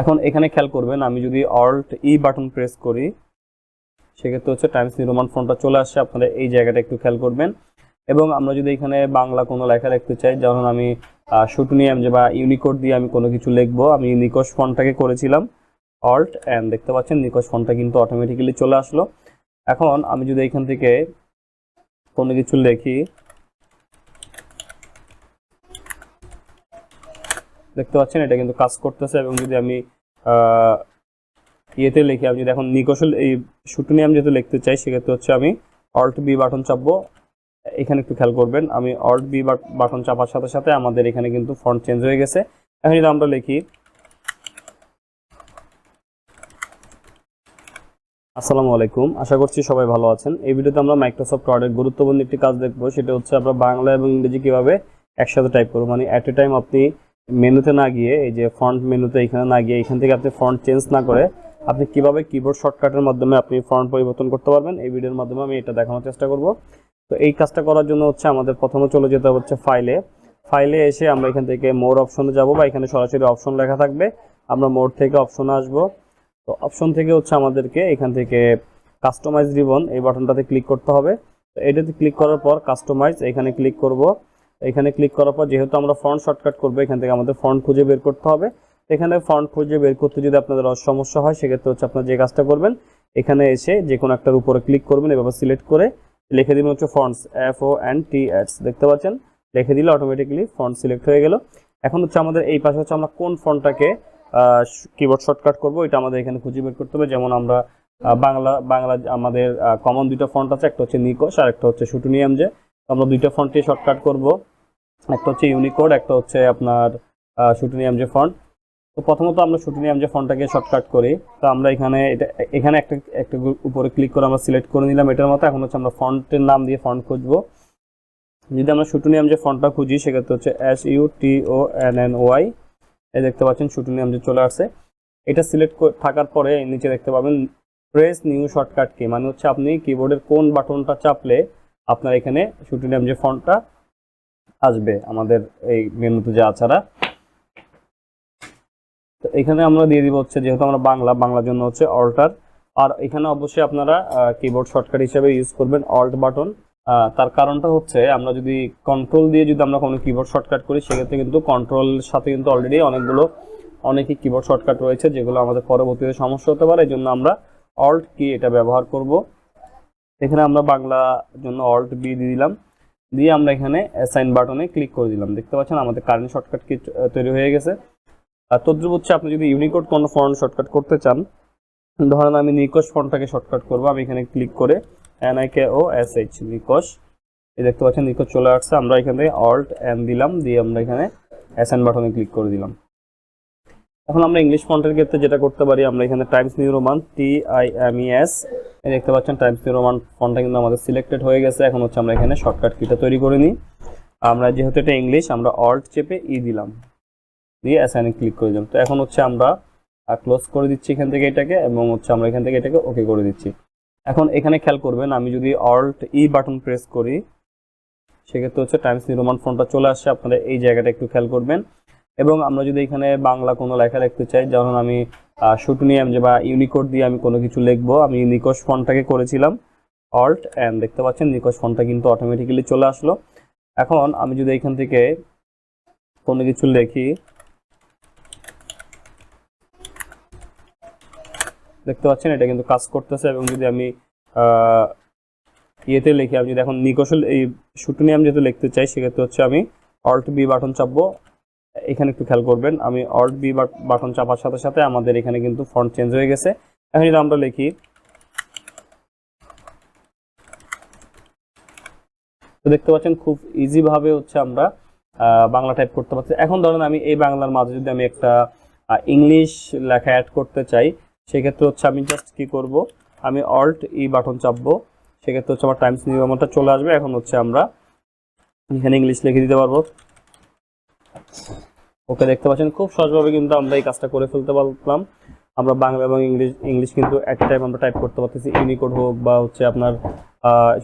এখন এখানে খেয়াল করবেন, আমি যদি অল্ট ই বাটন প্রেস করি, সেক্ষেত্রে হচ্ছে টাইমস নিউ রোমান ফোনটা চলে আসছে আপনারা এই জায়গাটা একটু খেয়াল করবেন। এবং আমরা যদি এখানে বাংলা কোনো লেখা লিখতে চাই, যেমন আমি শুটনিয়াম যে বা ইউনিকোড দিয়ে আমি কোনো কিছু লিখব, আমি নিকোশ ফোনটাকে করেছিলাম অল্ট অ্যান্ড দেখতে পাচ্ছেন নিকোশ ফোনটা কিন্তু অটোমেটিক্যালি চলে আসলো। এখন আমি যদি এখান থেকে কোনো কিছু লিখি দেখতে পাচ্ছেন, এটা কিন্তু কাজ করতেছে এবং যদি আমি ইয়েতে লিখি, আমি যদি এখন নিকোশল এই শুটনিয়াম যেহেতু লিখতে চাই, সেক্ষেত্রে হচ্ছে আমি অল্ট বি বাটন চাপবো। এখানে একটু খেয়াল করবেন, আমি অল্ট বি বাটন চাপার সাথে সাথে আমাদের এখানে কিন্তু ফন্ট চেঞ্জ হয়ে গেছে। এখন যদি আমরা লিখি, আসসালামু আলাইকুম, আশা করছি সবাই ভালো আছেন। এই ভিডিওতে আমরা মাইক্রোসফট ওয়ার্ডের গুরুত্বপূর্ণ একটি কাজ দেখব, সেটা হচ্ছে আমরা বাংলা এবং ইংরেজি কীভাবে একসাথে টাইপ করব। মানে অ্যাট এ টাইম আপনি মেনুতে না গিয়ে, এই যে ফ্রন্ট মেনুতে এখানে না গিয়ে, এখান থেকে আপনি ফন্ট চেঞ্জ না করে আপনি কীভাবে কিবোর্ড শর্টকাটের মাধ্যমে আপনি ফন্ট পরিবর্তন করতে পারবেন, এই ভিডিওর মাধ্যমে আমি এটা দেখানোর চেষ্টা করব। তো এই কাজটা করার জন্য হচ্ছে আমাদের প্রথমে চলে যেতে হচ্ছে ফাইলে ফাইলে এসে আমরা এখান থেকে মোর অপশনে যাব বা এখানে সরাসরি অপশন লেখা থাকবে। আমরা মোর থেকে অপশনে আসব। তো অপশন থেকে হচ্ছে আমাদেরকে এখান থেকে কাস্টমাইজ রিবন এই বাটনটাতে ক্লিক করতে হবে। তো এটাতে ক্লিক করার পর কাস্টমাইজ এখানে ক্লিক করব। এখানে ক্লিক করার পর যেহেতু আমরা ফন্ট শর্টকাট করব, এখান থেকে আমাদের ফন্ট খুঁজে বের করতে হবে। এখানে ফন্ট খুঁজে বের করতে যদি আপনাদের সমস্যা হয়, সেক্ষেত্রে হচ্ছে আপনার যে কাজটা করবেন, এখানে এসে যে কোনো একটার উপরে ক্লিক করবেন, এভাবে সিলেক্ট করে লিখে দিবেন হচ্ছে fonts F O N T ads দেখতে পাচ্ছেন? লিখে দিলে অটোমেটিক্যালি ফন্ট সিলেক্ট হয়ে গেল। এখন হচ্ছে আমাদের এই পাশে হচ্ছে আমরা কোন ফন্টটাকে কিবোর্ড শর্টকাট করব, এটা আমাদের এখানে খুঁজে বের করতে হবে। যেমন আমরা বাংলা বাংলা আমাদের কমন দুইটা ফন্ট আছে, একটা হচ্ছে নিকোস আর একটা হচ্ছে শুটুনিয়াম যে আমরা দুইটা ফন্টে শর্টকাট করব। একটা হচ্ছে ইউনিকোড একটা হচ্ছে আপনার শুটুনিয়াম যে ফন্ট তো প্রথমত আমরা শুটুনিয়াম যে ফন্টটাকে শর্টকাট করি। তো আমরা এখানে এটা, এখানে একটা একটা উপরে ক্লিক করে আমরা সিলেক্ট করে নিলাম এটার মতো। এখন হচ্ছে আমরা ফন্টের নাম দিয়ে ফন্ট খুঁজবো। যদি আমরা শুটুনিয়াম যে ফন্টটা খুঁজি, সেক্ষেত্রে হচ্ছে S U T O N N Y এই দেখতে পাচ্ছেন শুটুনিয়াম যে চলে আসছে। এটা সিলেক্ট থাকার পরে নিচে দেখতে পাবেন প্রেস নিউ শর্টকাট কি মানে হচ্ছে আপনি কিবোর্ডের কোন বাটনটা চাপলে আপনার এখানে শুটুনিয়াম যে ফন্টটা আসবে আমাদের এই মেনুতে যে আছাড়া তো এখানে আমরা দিয়ে দিব হচ্ছে যেহেতু আমরা বাংলা, বাংলার জন্য হচ্ছে অল্টার। আর এখানে অবশ্যই আপনারা কিবোর্ড শর্টকাট হিসেবে ইউজ করবেন অল্ট বাটন তার কারণটা হচ্ছে আমরা যদি কন্ট্রোল দিয়ে যদি আমরা কোনো কিবোর্ড শর্টকাট করি, সেক্ষেত্রে কিন্তু কন্ট্রোল সাথে কিন্তু অলরেডি অনেকগুলো, অনেকই কিবোর্ড শর্টকাট রয়েছে যেগুলো আমাদের পরবর্তীতে সমস্যা হতে পারে। এই জন্য আমরা অল্ট কি এটা ব্যবহার করব। এখানে আমরা বাংলা জন্য অল্ট বি দিয়ে দিলাম। দিয়ে আমরা এখানে অ্যাসাইন বাটনে ক্লিক করে দিলাম। দেখতে পাচ্ছেন আমাদের কারেন্ট শর্টকাট কি তৈরি হয়ে গেছে। আর তদ্রুপ হচ্ছে আপনি যদি ইউনিকোড কোনো ফন্ট শর্টকাট করতে চান, ধরেন আমি নিকোশ ফন্টটাকে শর্টকাট করব, আমি এখানে ক্লিক করে N I K O S H Nikosh. এই দেখতে পাচ্ছেন নিকোশ চলে আসছে। আমরা এখান অল্ট এন দিলাম, দিয়ে আমরা এখানে অ্যাসাইন বাটনে ক্লিক করে দিলাম। এখন আমরা ইংলিশ ফন্টের ক্ষেত্রে যেটা করতে পারি, আমরা এখানে Times New Roman T I M E S দেখতে পাচ্ছেন টাইমস নিউ রোমান ফন্টটা কিন্তু আমাদের সিলেক্টেড হয়ে গেছে। এখন হচ্ছে আমরা এখানে শর্টকাট কিটা তৈরি করে নিই। আমরা যেহেতু এটা ইংলিশ আমরা অল্ট চেপে ই দিলাম। দিয়ে অ্যাসাইনে ক্লিক করে দিলাম। তো এখন হচ্ছে আমরা ক্লোজ করে দিচ্ছি এখান থেকে এটাকে এবং হচ্ছে আমরা এখান থেকে এটাকে ওকে করে দিচ্ছি। এখন এখানে খেয়াল করবেন, আমি যদি অল্ট ই বাটন প্রেস করি, সেক্ষেত্রে হচ্ছে টাইমস নিউ রোমান ফোনটা চলে আসছে। আপনারা এই জায়গাটা একটু খেয়াল করবেন। এবং আমরা যদি এখানে বাংলা কোনো লেখা লিখতে চাই, যেমন আমি শুটনিয়াম যে বা ইউনিকোড দিয়ে আমি কোনো কিছু লিখব, আমি নিকোশ ফোনটাকে করেছিলাম অল্ট অ্যান্ড দেখতে পাচ্ছেন নিকোশ ফোনটা কিন্তু অটোমেটিক্যালি চলে আসলো। এখন আমি যদি এখান থেকে কোনো কিছু লিখি, দেখতে পাচ্ছেন এটা কিন্তু কাজ করতেছে এবং যদি আমি ইয়েতে লিখি, আমি যদি এখন নিকোশল এই শুটনিয়াম যেহেতু লিখতে চাই, সেক্ষেত্রে হচ্ছে আমি অল্ট বি বাটন চাপবো এখানে একটু খেয়াল করবেন, আমি অল্ট বি বাটন চাপার সাথে সাথে আমাদের এখানে কিন্তু ফন্ট চেঞ্জ হয়ে গেছে। এখন যদি আমরা লিখি, তো দেখতে পাচ্ছেন খুব ইজি ভাবে হচ্ছে আমরা বাংলা টাইপ করতে পারছি। এখন ধরেন আমি এই বাংলার মাঝে যদি আমি একটা ইংলিশ লেখা অ্যাড করতে চাই, সেক্ষেত্রে হচ্ছে আমি জাস্ট কি করব? আমি অল্ট ই বাটন চাপবো, সেক্ষেত্রে হচ্ছে আমার টাইমস নিউ চলে আসবে। এখন হচ্ছে আমরা এখানে ইংলিশ লিখে দিতে পারব। ওকে দেখতে পাচ্ছেন, খুব সহজভাবে কিন্তু আমরা এই কাজটা করে ফেলতে পারলাম। আমরা বাংলা এবং ইংলিশ ইংলিশ কিন্তু এক টাইম আমরা টাইপ করতে পারতেছি ইউনিকোড হোক বা হচ্ছে আপনার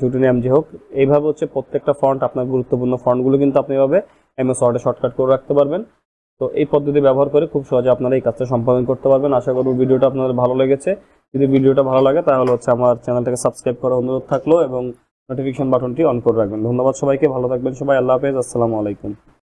শুটিনিয়াম যে হোক। এইভাবে হচ্ছে প্রত্যেকটা ফন্ট আপনার গুরুত্বপূর্ণ ফন্টগুলো কিন্তু আপনি এভাবে এমএস ওয়ার্ডে শর্টকাট করে রাখতে পারবেন। তো এই পদ্ধতি ব্যবহার করে খুব সহজে আপনারা এই কাজটা সম্পাদন করতে পারবেন। আশা করব ভিডিওটা আপনাদের ভালো লেগেছে। যদি ভিডিওটা ভালো লাগে, তাহলে হচ্ছে আমার চ্যানেলটাকে সাবস্ক্রাইব করার অনুরোধ থাকল এবং নোটিফিকেশন বাটনটি অন করে রাখবেন। ধন্যবাদ সবাইকে, ভালো থাকবেন সবাই, আল্লাহ হাফেজ, আসসালামু আলাইকুম।